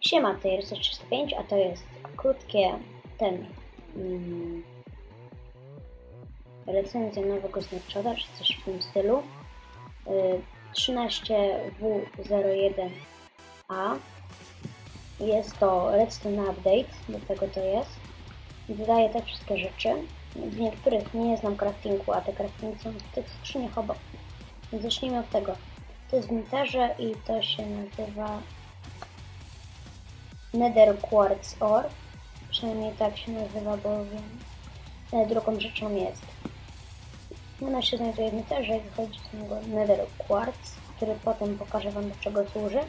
Siema, to jest 305, a to jest krótkie ten mm, recenzja nowego Snapchata, czy coś w tym stylu. Y, 13W01A jest to Redstone Update, do tego to jest. Dodaje te wszystkie rzeczy. W niektórych nie znam craftingu, a te craftingi są w tych skrzyniach obok. Zacznijmy od tego. To jest w Netherze i to się nazywa Nether Quartz Ore. Przynajmniej tak się nazywa, bo wiem. E, Drugą rzeczą jest. Ona się znajduje w Netherze i wychodzi z niego Nether Quartz, który potem pokażę Wam do czego służy.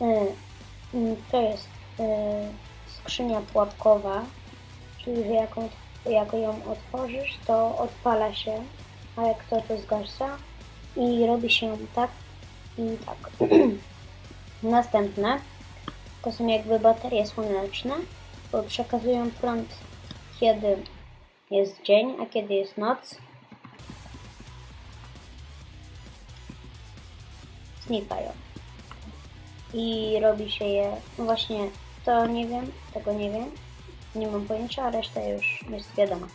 E, To jest e, skrzynia pułapkowa, czyli że jak, jak ją otworzysz, to odpala się, a jak to to zgasza i robi się tak i tak. Następne to są jakby baterie słoneczne, bo przekazują prąd kiedy jest dzień, a kiedy jest noc. Znikają. I robi się je, no właśnie to nie wiem, tego nie wiem, nie mam pojęcia, a reszta już jest wiadoma.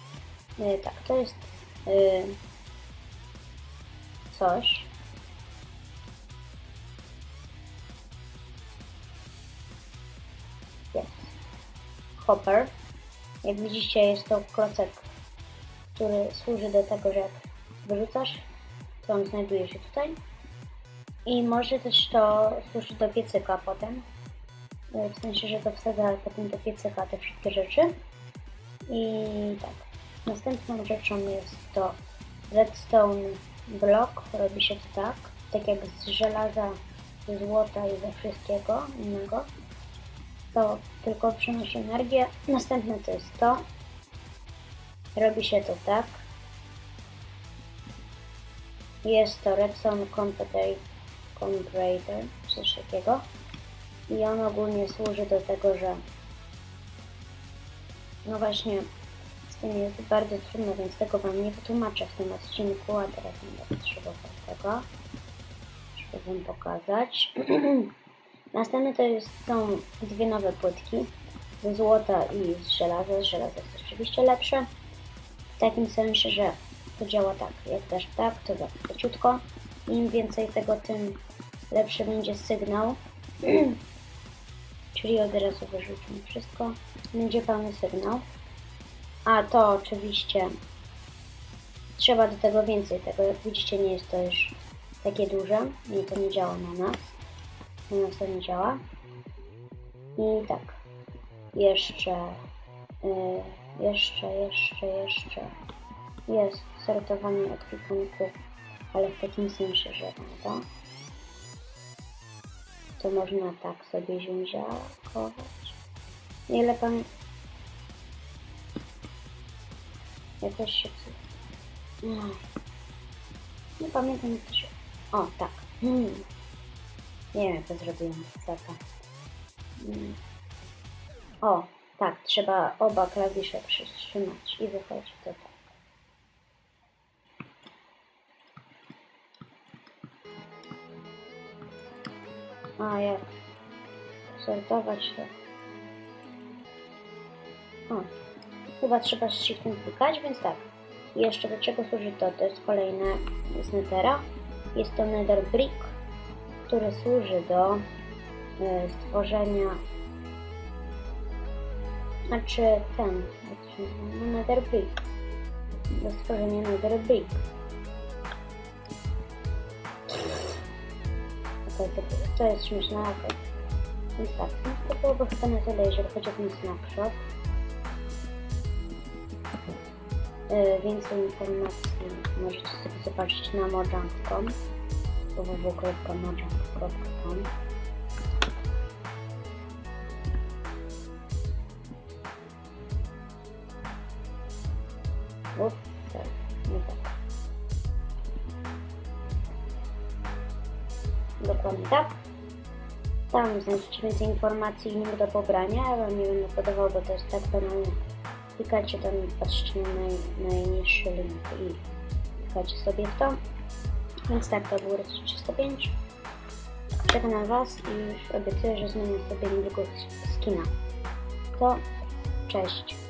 Y, tak, to jest y, coś, jest hopper. Jak widzicie jest to klocek, który służy do tego, że jak wyrzucasz, to on znajduje się tutaj. I może też to służyć do piecyka potem. E, W sensie, że to wsadza potem do piecyka te wszystkie rzeczy. I tak. Następną rzeczą jest to redstone block. Robi się tak, tak jak z żelaza, ze złota i ze wszystkiego innego to tylko przynosi energię. Następne to jest to. Robi się to tak. Jest to Redstone Comparator, Comparator coś takiego. I on ogólnie służy do tego, że no właśnie z tym jest bardzo trudno, więc tego Wam nie wytłumaczę w tym odcinku, a teraz będę potrzebował tego, żeby Wam pokazać. Następne to jest, są dwie nowe płytki ze złota i z żelaza. Z żelaza jest oczywiście lepsze. W takim sensie, że to działa tak. Jak dasz tak, to za leciutko. Im więcej tego, tym lepszy będzie sygnał. Czyli od razu wyrzucimy wszystko. Będzie pełny sygnał. A to oczywiście trzeba do tego więcej tego. Jak widzicie, nie jest to już takie duże. I to nie działa na nas u nas to nie działa. I tak, jeszcze, y, jeszcze, jeszcze, jeszcze jest sortowanie ekwipunków, ale w takim sensie, że to, to można tak sobie ziemziakować. Ile pan... Jakoś się... No. Nie pamiętam jak to się... O, tak. Hmm. Nie wiem, jak to zrobiłam. Zaka. Mm. O, tak, trzeba oba klawisze przytrzymać i wychodzi to tak. A jak sortować to? O, chyba trzeba z shiftem klikać, więc tak. I jeszcze do czego służy to? To jest kolejne z Nethera. Jest to Nether Brick który służy do e, stworzenia znaczy ten nazywa? no, nether brick do stworzenia nether brick okay, to, to jest śmieszne okay. więc tak, więc to byłoby chyba na tyle jeżeli chodzi o ten snapshot E, więcej informacji możecie sobie zobaczyć na mojang.com www.mojang.com Ups, nie tak. Dokładnie tak. Tam znajdziecie więcej informacji i link do pobrania. Ja wam nie będę podawał, bo to jest tak banalne, klikacie tam, patrzcie na naj, najniższy link i klikacie sobie w to. Więc tak, to było 305. Czekam na Was i już obiecuję, że zmienię sobie niedługo skina. To cześć.